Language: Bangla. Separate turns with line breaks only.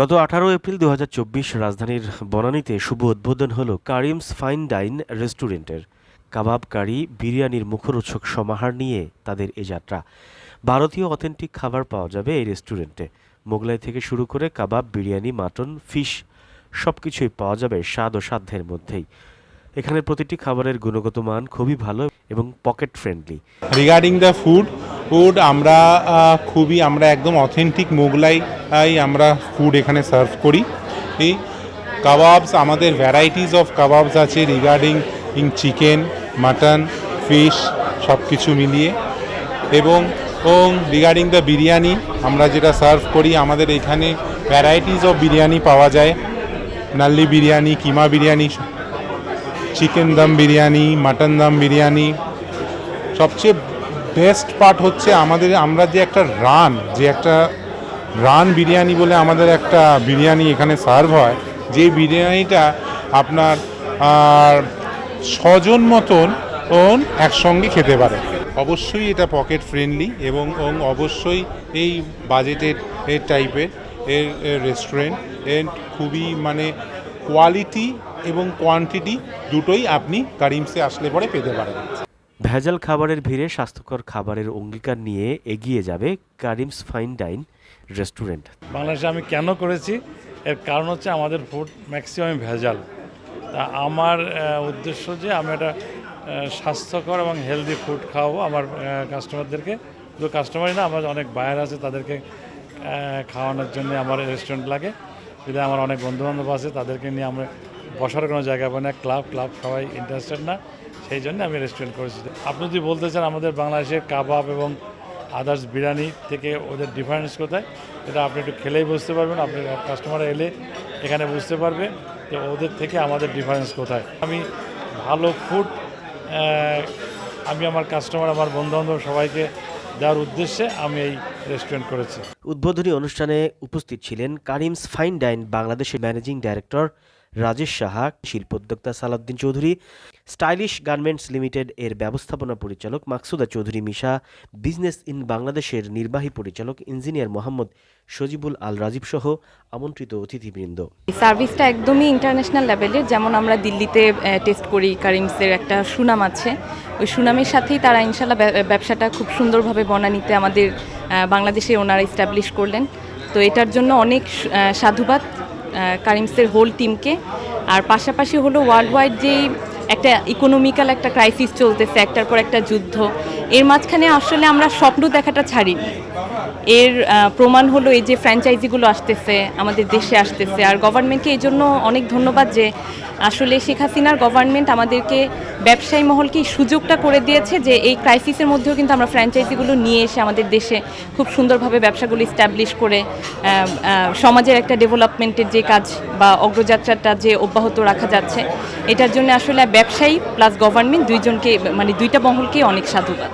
গত আঠারো এপ্রিল দু হাজার চব্বিশ রাজধানীর বনানীতে শুভ উদ্বোধন হল কারিমস ফাইন ডাইন রেস্টুরেন্টের। কাবাব কারি, বিরিয়ানির মুখরোচক সমাহার নিয়ে তাদের এ যাত্রা। ভারতীয় অথেন্টিক খাবার পাওয়া যাবে এই রেস্টুরেন্টে। মোগলাই থেকে শুরু করে কাবাব, বিরিয়ানি, মাটন, ফিশ সব কিছুই পাওয়া যাবে স্বাদ ও সাধ্যের মধ্যেই। এখানে প্রতিটি খাবারের গুণগত মান খুবই ভালো এবং pocket friendly.
Regarding the food food আমরা খুবই, আমরা একদম অথেন্টিক মোগলাই আমরা ফুড এখানে সার্ভ করি। এই কাবাবস, আমাদের ভ্যারাইটিস অফ কাবাবস আছে regarding in chicken mutton fish সব কিছু মিলিয়ে। এবং রিগার্ডিং দ্য বিরিয়ানি, আমরা যেটা সার্ভ করি, আমাদের এখানে ভ্যারাইটিস অফ বিরিয়ানি পাওয়া যায়। Nalli biryani, keema biryani chicken dum biryani mutton dum biryani. সবচেয়ে বেস্ট পার্ট হচ্ছে আমাদের, আমরা যে একটা রান যে একটা রান বিরিয়ানি বলে আমাদের একটা বিরিয়ানি এখানে সার্ভ হয় যে বিরিয়ানিটা আপনার ছজন মতন ওন একসঙ্গে খেতে পারে। অবশ্যই এটা পকেট ফ্রেন্ডলি এবং এবং অবশ্যই এই বাজেটের এর টাইপের এর রেস্টুরেন্টের খুবই মানে কোয়ালিটি এবং কোয়ান্টিটি দুটোই আপনি কারিমসে আসলে পরে পেতে পারেন।
ভেজাল খাবারের ভিড়ে স্বাস্থ্যকর খাবারের অঙ্গীকার নিয়ে এগিয়ে যাবে কারিমস ফাইন ডাইন রেস্টুরেন্ট।
বাংলাদেশে আমি কেন করেছি? এর কারণ হচ্ছে আমাদের ফুড ম্যাক্সিমাম ভেজাল। তা আমার উদ্দেশ্য যে আমি একটা স্বাস্থ্যকর এবং হেলদি ফুড খাওয়াবো আমার কাস্টমারদেরকে শুধু কাস্টমারই না, আমার অনেক বায়ার আছে, তাদেরকে খাওয়ানোর জন্য আমার রেস্টুরেন্ট লাগে। যদি আমার অনেক বন্ধুবান্ধব আছে, তাদেরকে নিয়ে আমরা বসার কোনো জায়গা পাই না ক্লাব ক্লাব সবাই ইন্টারেস্টেড না। সেই জন্য আমি রেস্টুরেন্ট করেছি। আপনি যদি বলতে চান আমাদের বাংলাদেশের কাবাব এবং আদার্স বিরিয়ানি থেকে ওদের ডিফারেন্স কোথায় এটা আপনি একটু খেলেই বুঝতে পারবেন। আপনি কাস্টমার এলে এখানে বুঝতে পারবে যে ওদের থেকে আমাদের ডিফারেন্স কোথায়। আমি ভালো ফুড আমি আমার কাস্টমার আমার বন্ধুবান্ধব সবাইকে দেওয়ার উদ্দেশ্যে আমি এই রেস্টুরেন্ট করেছি।
উদ্বোধনী অনুষ্ঠানে উপস্থিত ছিলেন কারিমস ফাইন ডাইন বাংলাদেশের managing director Rajesh Saha, শিল্পোদ্যোক্তা Salauddin Chowdhury, stylish garments limited এর ব্যবস্থাপনা পরিচালক মাকসুদা চৌধুরী মিশা, বিজনেস ইন বাংলাদেশের নির্বাহী পরিচালক ইঞ্জিনিয়ার মোহাম্মদ সজিবুল আল রাজীব সহ আমন্ত্রিত অতিথিবৃন্দ।
সার্ভিসটা একদমই ইন্টারন্যাশনাল লেভেলের যেমন আমরা দিল্লিতে টেস্ট করি কারিমসের একটা সুনাম আছে। ওই সুনামের সাথেই তারা ইনশাল্লাহ ব্যবসাটা খুব সুন্দরভাবে বনানীতে আমাদের বাংলাদেশে ওনারা ইস্টাবলিশ করলেন। তো এটার জন্য অনেক সাধুবাদ। কারিমসের হোল টিমকে আর পাশাপাশি হলো ওয়ার্ল্ড ওয়াইড যেই একটা ইকোনমিক্যাল একটা ক্রাইসিস চলতেছে, একটার পর একটা যুদ্ধ। এর মাঝখানে আসলে আমরা স্বপ্ন দেখাটা ছাড়িনি। এর প্রমাণ হলো এই যে ফ্র্যাঞ্চাইজিগুলো আসতেছে, আমাদের দেশে আসতেছে। আর গভর্নমেন্টকে এই জন্য অনেক ধন্যবাদ যে আসলে শেখ হাসিনার গভর্নমেন্ট আমাদেরকে ব্যবসায়ী মহলকে সুযোগটা করে দিয়েছে যে এই ক্রাইসিসের মধ্যেও কিন্তু আমরা ফ্র্যাঞ্চাইজিগুলো নিয়ে এসে আমাদের দেশে খুব সুন্দরভাবে ব্যবসাগুলো ইস্টাবলিশ করে সমাজের একটা ডেভেলপমেন্টের যে কাজ বা অগ্রযাত্রাটা যে অব্যাহত রাখা যাচ্ছে, এটার জন্য আসলে ব্যবসায়ী প্লাস গভর্নমেন্ট দুইজনকে মানে দুইটা মহলকে অনেক সাধুবাদ।